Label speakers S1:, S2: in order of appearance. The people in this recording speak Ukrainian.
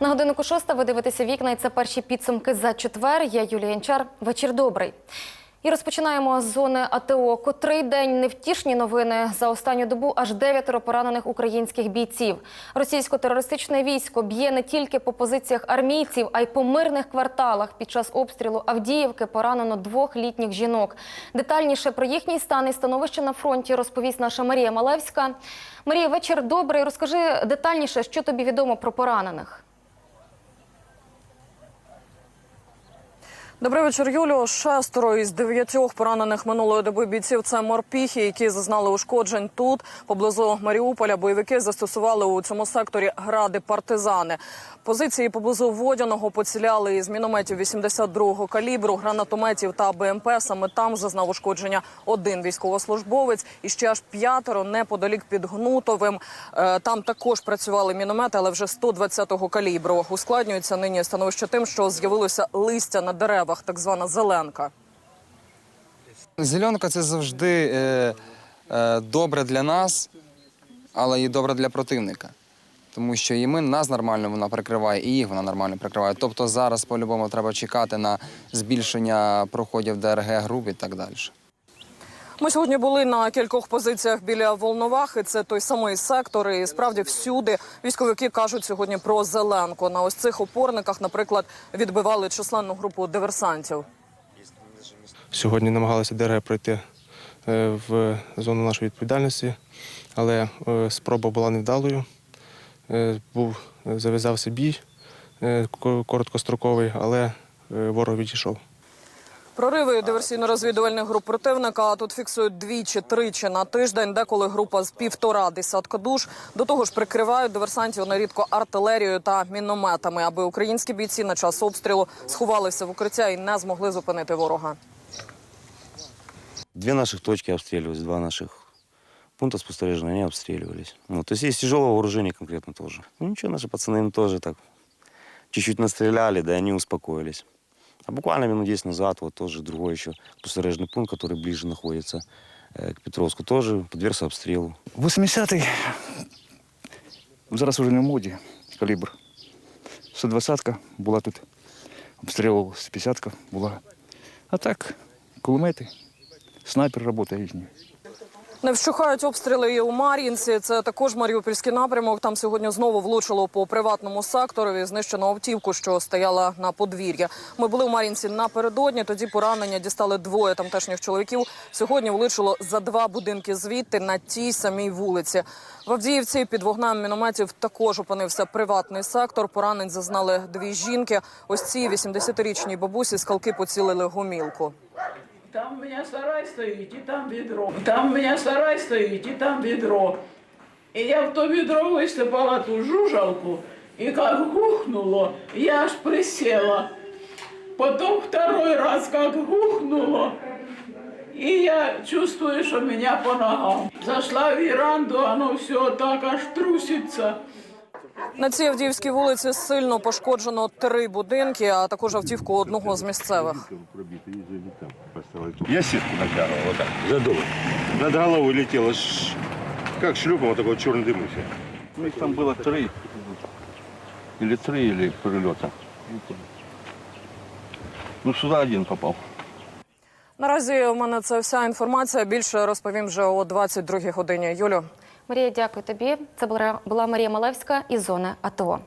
S1: На годиннику шоста ви дивитеся вікна, і це перші підсумки за четвер. Я Юлія Янчар. Вечір добрий. І розпочинаємо з зони АТО. Котрий день невтішні новини. За останню добу аж дев'ятеро поранених українських бійців. Російсько-терористичне військо б'є не тільки по позиціях армійців, а й по мирних кварталах. Під час обстрілу Авдіївки поранено двох літніх жінок. Детальніше про їхній стан і становище на фронті розповість наша Марія Малевська. Марія, вечір добрий. Розкажи детальніше, що тобі відомо про поранених.
S2: Добрий вечір, Юліо. Шестеро із дев'ятьох поранених минулої доби бійців це морпіхи, які зазнали ушкоджень тут, поблизу Маріуполя. Бойовики застосували у цьому секторі гради партизани. Позиції поблизу Водяного поціляли із мінометів 82-го калібру, гранатометів та БМП. Саме там зазнав ушкодження один військовослужбовець і ще аж п'ятеро неподалік під Гнутовим. Е, Там також працювали міномети, але вже 120-го калібру. Ускладнюється нині становище тим, що з'явилося листя на деревах, так звана зеленка.
S3: Зеленка це завжди е, е, добре для нас, але і добре для противника. Тому що і ми нас нормально вона прикриває, і їх вона нормально прикриває. Тобто зараз по-любому треба чекати на збільшення проходів ДРГ груп і так далі.
S2: Ми сьогодні були на кількох позиціях біля Волновахи. Це той самий сектор. І справді всюди військовики кажуть сьогодні про зеленку. На ось цих опорниках, наприклад, відбивали численну групу диверсантів.
S4: Сьогодні намагалися ДРГ пройти е, в зону нашої відповідальності, але е, спроба була невдалою. Е, Був зав'язався бій короткостроковий, але ворог відійшов.
S2: Прориви диверсійно-розвідувальних груп противника тут фіксують двічі-тричі на тиждень, деколи група з півтора десятка душ. До того ж прикривають диверсантів нерідко артилерією та мінометами, аби українські бійці на час обстрілу сховалися в укриття і не змогли зупинити ворога.
S5: Две наших точки обстреливались, два наших пункта спостережения, они обстреливались. Ну, то есть тяжелое вооружение конкретно тоже. Ну ничего, наши пацаны им тоже так чуть-чуть настреляли, да и они успокоились. А буквально минут 10 назад вот тоже другой еще спостережный пункт, который ближе находится э, к Петровску, тоже подвергся обстрелу.
S6: 80-й. Зараз вже не в моді калібр. 120-ка була тут. Обстрілював 150-ка була. А так, кулемети, снайпер працює їхній.
S2: Не вщухають обстріли і у Мар'їнці. Це також Маріупольський напрямок. Там сьогодні знову влучило по приватному секторові. Знищено автівку, що стояла на подвір'я. Ми були у Мар'їнці напередодні. Тоді поранення дістали двоє тамтешніх чоловіків. Сьогодні влучило за два будинки звідти на тій самій вулиці. В Авдіївці під вогнем мінометів також опинився приватний сектор. Поранень зазнали дві жінки. Ось цій 80-річній бабусі скалки поцілили гумілку.
S7: Там у меня сарай стоїть, і там відро. Там у меня сарай стоїть, і там відро. І я в то відро висипала ту жужалку, і як гухнуло, я аж присела. Потом второй раз как гухнуло, и я чувствую, что меня по ногам. Зашла в веранду, оно все так аж трусится.
S2: На цій Авдіївській вулиці сильно пошкоджено три будинки, а також автівку одного з місцевих
S8: Я сетку натягивал вот так, задул. Над головой летело, ш- как шлюпом, вот такой черный дым и все.
S9: Ну, их там было три. Или три, или прилета. Ну, сюда один попал.
S2: Наразі у мене це вся інформація. Більше розповім вже о 22 годині. Юлю.
S1: Марія, дякую тобі. Це була була Марія Малевська із зони АТО.